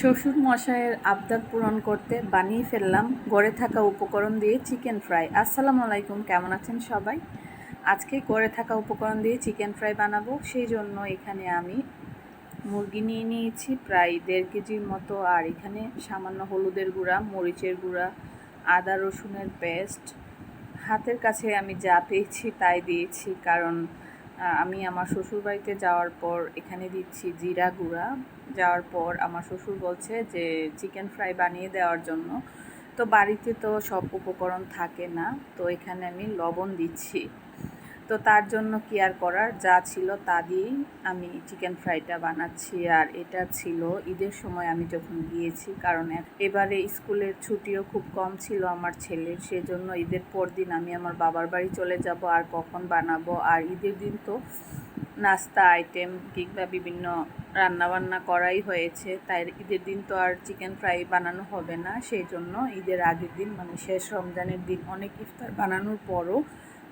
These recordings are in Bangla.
শ্বশুর মশাইয়ের আবদার পূরণ করতে বানিয়ে ফেললাম। গড়ে থাকা উপকরণ দিয়ে চিকেন ফ্রাই আসসালামু আলাইকুম, কেমন আছেন সবাই? আজকে গড়ে থাকা উপকরণ দিয়ে চিকেন ফ্রাই বানাবো। সেই জন্য এখানে আমি মুরগি নিয়ে নিয়েছি, প্রায় দেড় কেজির মতো। আর এখানে সামান্য হলুদের গুঁড়া, মরিচের গুঁড়া, আদা রসুনের পেস্ট হাতের কাছে আমি যা পেয়েছি তাই দিয়েছি, কারণ আমি আমার শ্বশুর বাড়িতে যাওয়ার পর এখানে দিচ্ছি জিরা গুঁড়া। যাওয়ার পর আমার শ্বশুর বলছে যে চিকেন ফ্রাই বানিয়ে দেওয়ার জন্য। তো বাড়িতে তো সব উপকরণ থাকে না, তো এখানে আমি লবণ দিচ্ছি। তো তার জন্য কি আর করার? যা ছিল তা দিয়েই আমি চিকেন ফ্রাইটা বানাচ্ছি। আর এটা ছিল ঈদের সময় আমি যখন গিয়েছি, কারণ এবারে স্কুলের ছুটিও খুব কম ছিল আমার ছেলের, সেজন্য ঈদের পর দিন আমি আমার বাবার বাড়ি চলে যাব, আর কখন বানাবো? আর ঈদের দিন তো নাস্তা আইটেম কিংবা বিভিন্ন রান্নাবান্না করাই হয়েছে। তাই ঈদের দিন তো আর চিকেন ফ্রাই বানানো হবে না। সেই জন্য ঈদের আগের দিন মানে শেষ রমজানের দিন, অনেক ইফতার বানানোর পরও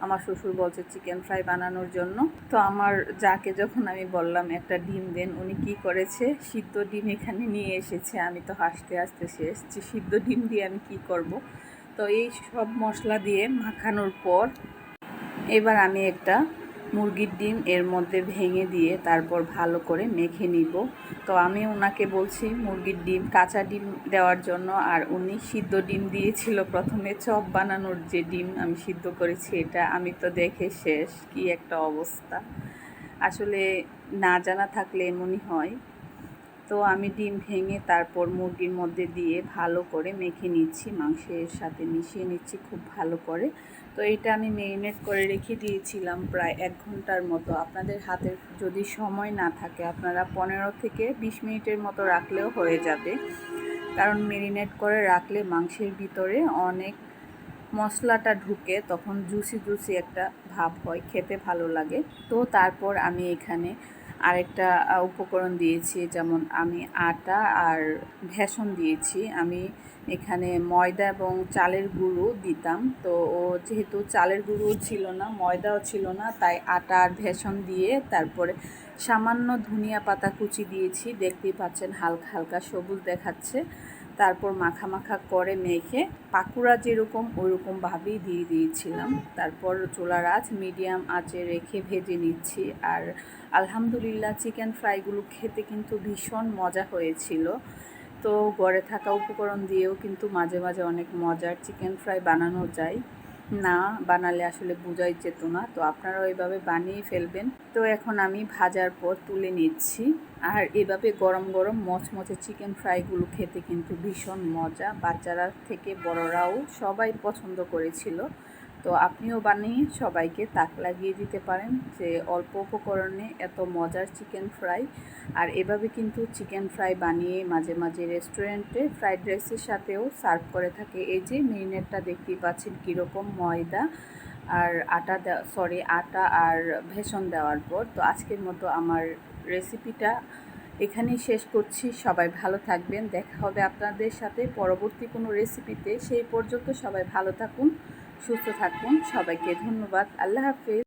আমার শ্বশুর বলছে চিকেন ফ্রাই বানানোর জন্য। তো আমার যাকে যখন আমি বললাম, একটা ডিম দেন, উনি কি করেছে? সিদ্ধ ডিম এখানে নিয়ে এসেছে। আমি তো হাসতে হাসতে শেষ যে সিদ্ধ ডিম দিয়ে আমি কি করব? তো এই সব মশলা দিয়ে মাখানোর পর, এবার আমি একটা মুরগির ডিম এর মধ্যে ভেঙে দিয়ে তারপর ভালো করে মেখে নিব। তো আমি ওনাকে বলছি, মুরগির ডিম, কাঁচা ডিম দেওয়ার জন্য। আর উনি সিদ্ধ ডিম দিয়েছিল প্রথমে, চপ বানানোর যে ডিম আমি সিদ্ধ করেছি এটা। আমি তো দেখে শেষ, কি একটা অবস্থা। আসলে না জানা থাকলে এমনই হয়। তো আমি ডিম ভেঙে তারপর মুরগির মধ্যে দিয়ে ভালো করে মেখে নিচ্ছি, মাংসের সাথে মিশিয়ে নিচ্ছি খুব ভালো করে। তো এটা আমি মেরিনেট করে রেখে দিয়েছিলাম প্রায় এক ঘণ্টার মতো। আপনাদের হাতে যদি সময় না থাকে, আপনারা পনেরো থেকে বিশ মিনিটের মতো রাখলেও হয়ে যাবে। কারণ মেরিনেট করে রাখলে মাংসের ভিতরে অনেক মশলাটা ঢুকে, তখন জুসি জুসি একটা ভাব হয়, খেতে ভালো লাগে। তো তারপর আমি এখানে আরেকটা উপকরণ দিয়েছি, যেমন আমি আটা আর ভেসন দিয়েছি। আমি এখানে ময়দা এবং চালের গুঁড়ো দিতাম। তো ও যেহেতু চালের গুঁড়ো ছিল না, ময়দাও ছিল না, তাই আটা আর ভেসন দিয়ে তারপরে সামান্য ধনিয়া পাতা কুচি দিয়েছি। দেখতেই পাচ্ছেন হালকা হালকা সবুজ দেখাচ্ছে। তারপর মাখা মাখা করে মেখে পাকুড়া যেরকম ওরকমভাবেই দিয়ে দিয়েছিলাম। তারপর চোলার আঁচ মিডিয়াম আঁচে রেখে ভেজে নিচ্ছি। আর আলহামদুলিল্লাহ চিকেন ফ্রাইগুলো খেতে কিন্তু ভীষণ মজা হয়েছিল। তো গড়ে থাকা উপকরণ দিয়েও কিন্তু মাঝে মাঝে অনেক মজার চিকেন ফ্রাই বানানো যায়। না, বানালে আসলে বোঝাই যেত না। তো আপনারা এভাবে বানিয়ে ফেলবেন। তো এখন আমি ভাজার পর তুলে নিচ্ছি। আর এভাবে গরম গরম মচমচে চিকেন ফ্রাইগুলো খেতে কিন্তু ভীষণ মজা। বাচ্চারা থেকে বড়রাও সবাই পছন্দ করেছিল। তো আপনিও বানিয়ে সবাইকে তাক লাগিয়ে দিতে পারেন যে অল্প উপকরণে এত মজার চিকেন ফ্রাই। আর এভাবে কিন্তু চিকেন ফ্রাই বানিয়ে মাঝে মাঝে রেস্টুরেন্টে ফ্রাইড রাইসের সাথেও সার্ভ করে থাকে। এই যে মেরিনেটটা দেখতেই পাচ্ছেন কীরকম ময়দা আর আটা সরি, আটা আর ভেষণ দেওয়ার পর। তো আজকের মতো আমার রেসিপিটা এখানেই শেষ করছি। সবাই ভালো থাকবেন। দেখা হবে আপনাদের সাথে পরবর্তী কোনো রেসিপিতে। সেই পর্যন্ত সবাই ভালো থাকুন। সুস্থ থাকুন সবাইকে ধন্যবাদ আল্লাহ হাফেজ।